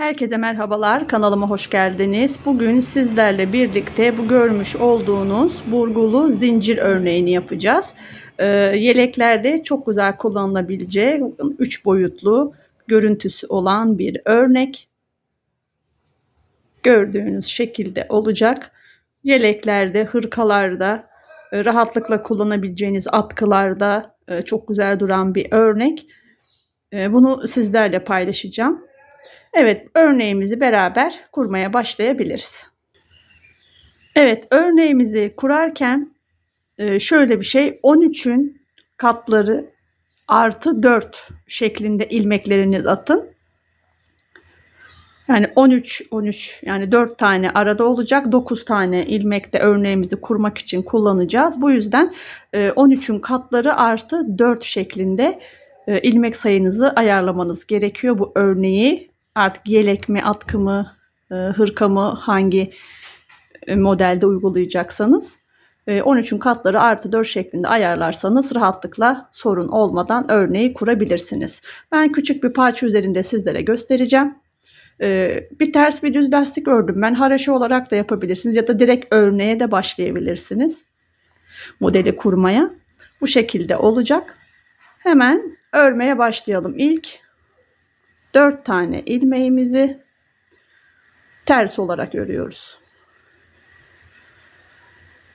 Herkese merhabalar. Kanalıma hoş geldiniz. Bugün sizlerle birlikte bu görmüş olduğunuz burgulu zincir örneğini yapacağız. Ee, yeleklerde çok güzel kullanılabileceği 3 boyutlu görüntüsü olan bir örnek. Gördüğünüz şekilde olacak. Yeleklerde, hırkalarda, e, rahatlıkla kullanabileceğiniz atkılarda e, çok güzel duran bir örnek. E, Bunu sizlerle paylaşacağım. Evet, örneğimizi beraber kurmaya başlayabiliriz. Evet, örneğimizi kurarken e, şöyle bir şey 13'ün katları artı 4 şeklinde ilmeklerinizi atın. Yani 13 13 yani 4 tane arada olacak. 9 tane ilmekte örneğimizi kurmak için kullanacağız. Bu yüzden 13'ün katları artı 4 şeklinde e, ilmek sayınızı ayarlamanız gerekiyor bu örneği artık yelek mi, atkı mı, e, hırka mı hangi e, modelde uygulayacaksanız 13'ün katları artı 4 şeklinde ayarlarsanız rahatlıkla sorun olmadan örneği kurabilirsiniz. Ben küçük bir parça üzerinde sizlere göstereceğim. E, bir ters bir düz lastik ördüm. Ben haraşo olarak da yapabilirsiniz ya da direkt örneğe de başlayabilirsiniz. Modeli kurmaya. Bu şekilde olacak. Hemen örmeye başlayalım. İlk 4 tane ilmeğimizi ters olarak örüyoruz.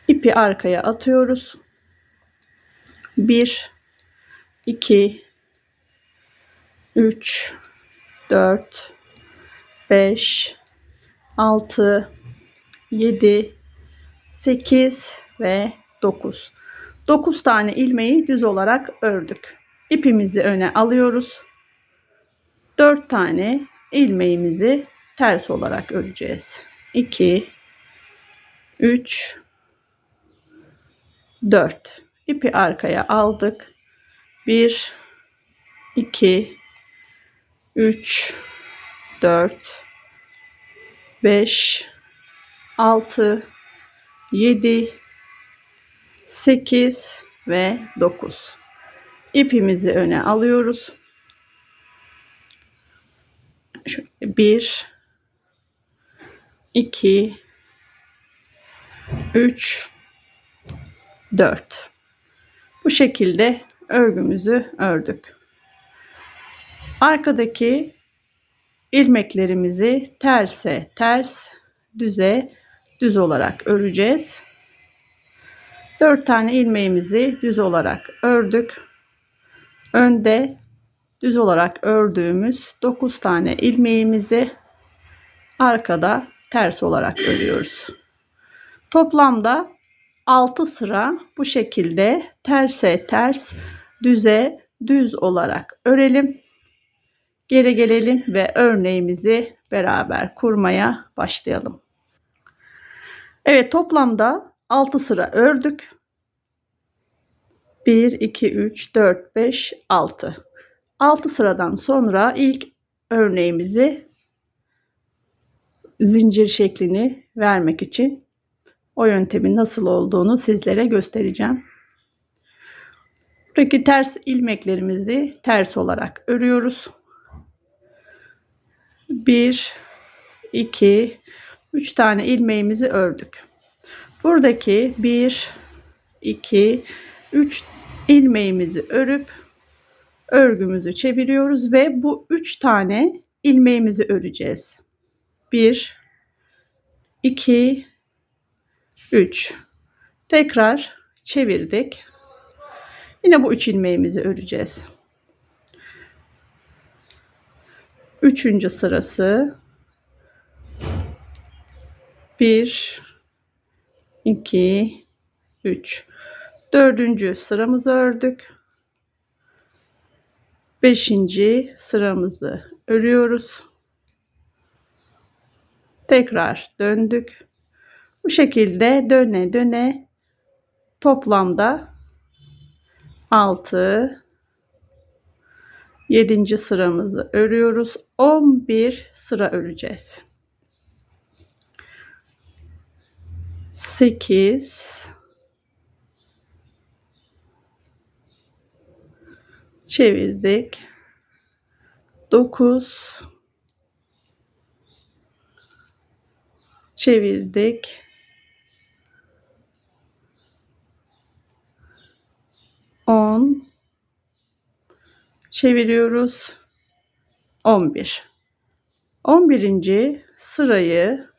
İpi arkaya atıyoruz. 1 2 3 4 5 6 7 8 ve 9. 9 tane ilmeği düz olarak ördük. İpimizi öne alıyoruz. 4 tane ilmeğimizi ters olarak öreceğiz. 2 3 4 ipi arkaya aldık. 1 2 3 4 5 6 7 8 ve 9 ipimizi öne alıyoruz. 1 2 3 4 bu şekilde örgümüzü ördük. Arkadaki ilmeklerimizi terse ters, düze düz olarak öreceğiz. 4 tane ilmeğimizi düz olarak ördük. Önde düz olarak ördüğümüz 9 tane ilmeğimizi arkada ters olarak örüyoruz. Toplamda 6 sıra bu şekilde terse ters, düze düz olarak örelim. Geri gelelim ve örneğimizi beraber kurmaya başlayalım. Evet toplamda 6 sıra ördük. 1, 2, 3, 4, 5, 6. 6 sıradan sonra ilk örneğimizi zincir şeklini vermek için o yöntemin nasıl olduğunu sizlere göstereceğim. Buradaki ters ilmeklerimizi ters olarak örüyoruz. 1 2 3 tane ilmeğimizi ördük. Buradaki 1 2 3 ilmeğimizi örüp örgümüzü çeviriyoruz ve bu 3 tane ilmeğimizi öreceğiz. 1 2 3 tekrar çevirdik. Yine bu 3 ilmeğimizi öreceğiz. Üçüncü sırası 1 2 3 Dördüncü sıramızı ördük. Beşinci sıramızı örüyoruz. Tekrar döndük. Bu şekilde döne döne toplamda 6 7. sıramızı örüyoruz. 11 sıra öreceğiz. 8 çevirdik. 9 çevirdik. On çeviriyoruz. On bir. On birinci sırayı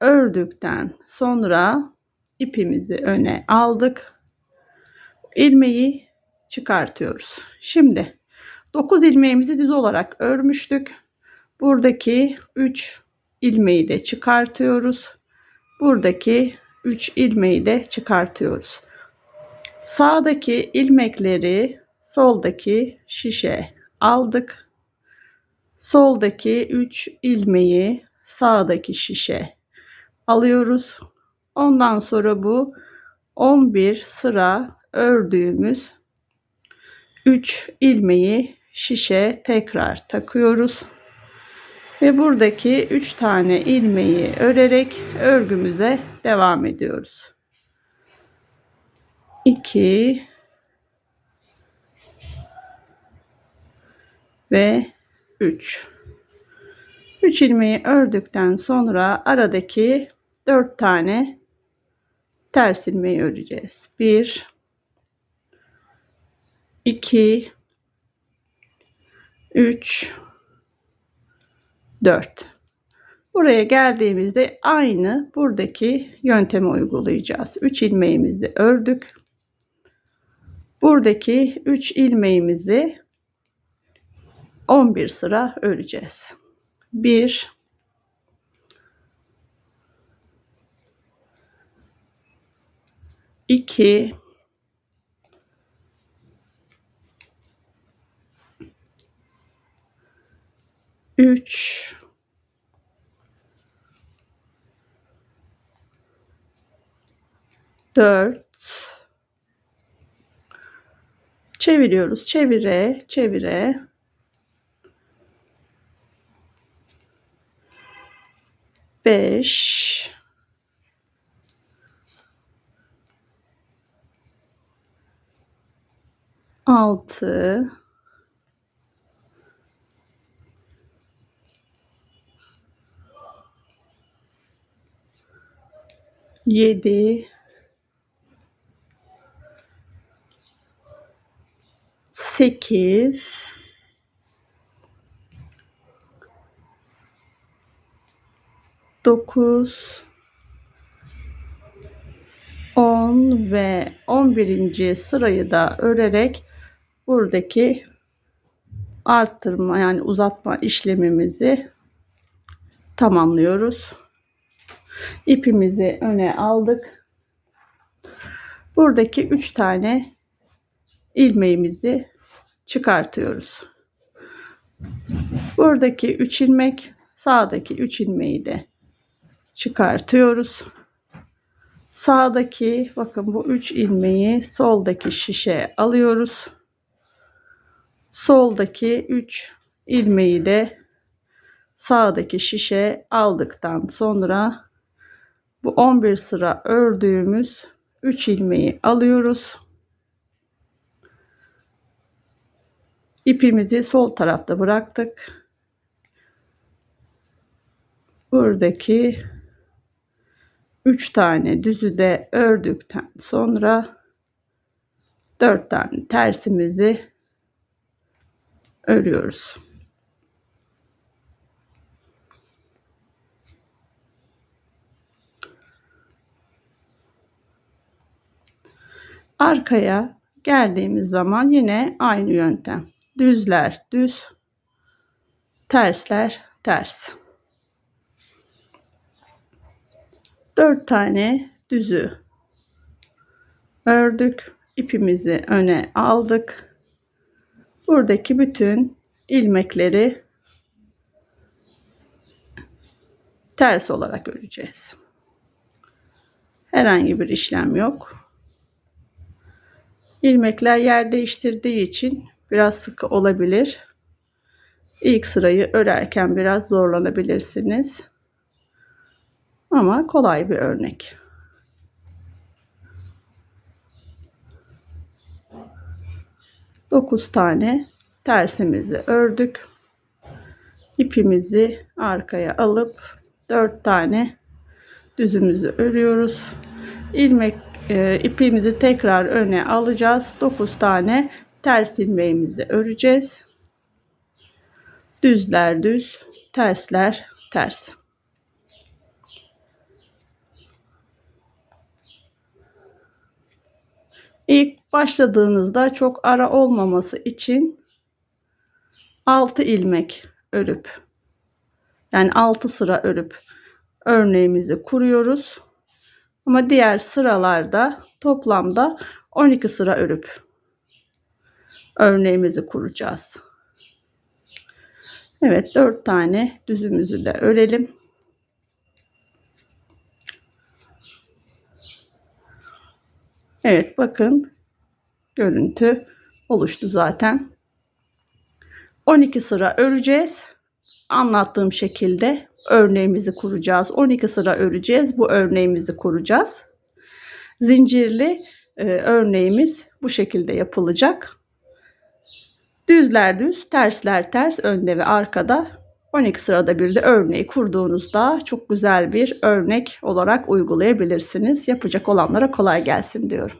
ördükten sonra ipimizi öne aldık. ilmeği çıkartıyoruz. Şimdi 9 ilmeğimizi düz olarak örmüştük. Buradaki 3 ilmeği de çıkartıyoruz. Buradaki 3 ilmeği de çıkartıyoruz. Sağdaki ilmekleri soldaki şişe aldık. Soldaki 3 ilmeği sağdaki şişe alıyoruz. Ondan sonra bu 11 sıra ördüğümüz 3 ilmeği şişe tekrar takıyoruz. Ve buradaki 3 tane ilmeği örerek örgümüze devam ediyoruz. 2 ve 3 3 ilmeği ördükten sonra aradaki 4 tane ters ilmeği öreceğiz. 1 2 3 4 Buraya geldiğimizde aynı buradaki yöntemi uygulayacağız. 3 ilmeğimizi ördük. Buradaki 3 ilmeğimizi 11 sıra öreceğiz. 1 2 3 4 çeviriyoruz. Çevire çevire. Beş. Altı yedi. Sekiz. Dokuz. On ve on birinci sırayı da örerek buradaki arttırma yani uzatma işlemimizi tamamlıyoruz. İpimizi öne aldık. Buradaki 3 tane ilmeğimizi çıkartıyoruz. Buradaki 3 ilmek, sağdaki 3 ilmeği de çıkartıyoruz. Sağdaki bakın bu 3 ilmeği soldaki şişe alıyoruz. Soldaki 3 ilmeği de sağdaki şişe aldıktan sonra bu 11 sıra ördüğümüz 3 ilmeği alıyoruz. İpimizi sol tarafta bıraktık. Buradaki 3 tane düzü de ördükten sonra 4 tane tersimizi örüyoruz. Arkaya geldiğimiz zaman yine aynı yöntem. Düzler düz, tersler ters. 4 tane düzü ördük. ipimizi öne aldık. Buradaki bütün ilmekleri ters olarak öreceğiz. Herhangi bir işlem yok. İlmekler yer değiştirdiği için biraz sıkı olabilir. İlk sırayı örerken biraz zorlanabilirsiniz. Ama kolay bir örnek. Dokuz tane tersimizi ördük. İpimizi arkaya alıp dört tane düzümüzü örüyoruz. İlmek e, ipimizi tekrar öne alacağız. 9 tane ters ilmeğimizi öreceğiz. Düzler düz, tersler ters. İlk başladığınızda çok ara olmaması için 6 ilmek örüp yani 6 sıra örüp örneğimizi kuruyoruz. Ama diğer sıralarda toplamda 12 sıra örüp örneğimizi kuracağız. Evet 4 tane düzümüzü de örelim. Evet bakın görüntü oluştu zaten. 12 sıra öreceğiz. Anlattığım şekilde örneğimizi kuracağız. 12 sıra öreceğiz. Bu örneğimizi kuracağız. Zincirli e, örneğimiz bu şekilde yapılacak. Düzler düz, tersler ters, önde ve arkada 12 sırada bir de örneği kurduğunuzda çok güzel bir örnek olarak uygulayabilirsiniz. Yapacak olanlara kolay gelsin diyorum.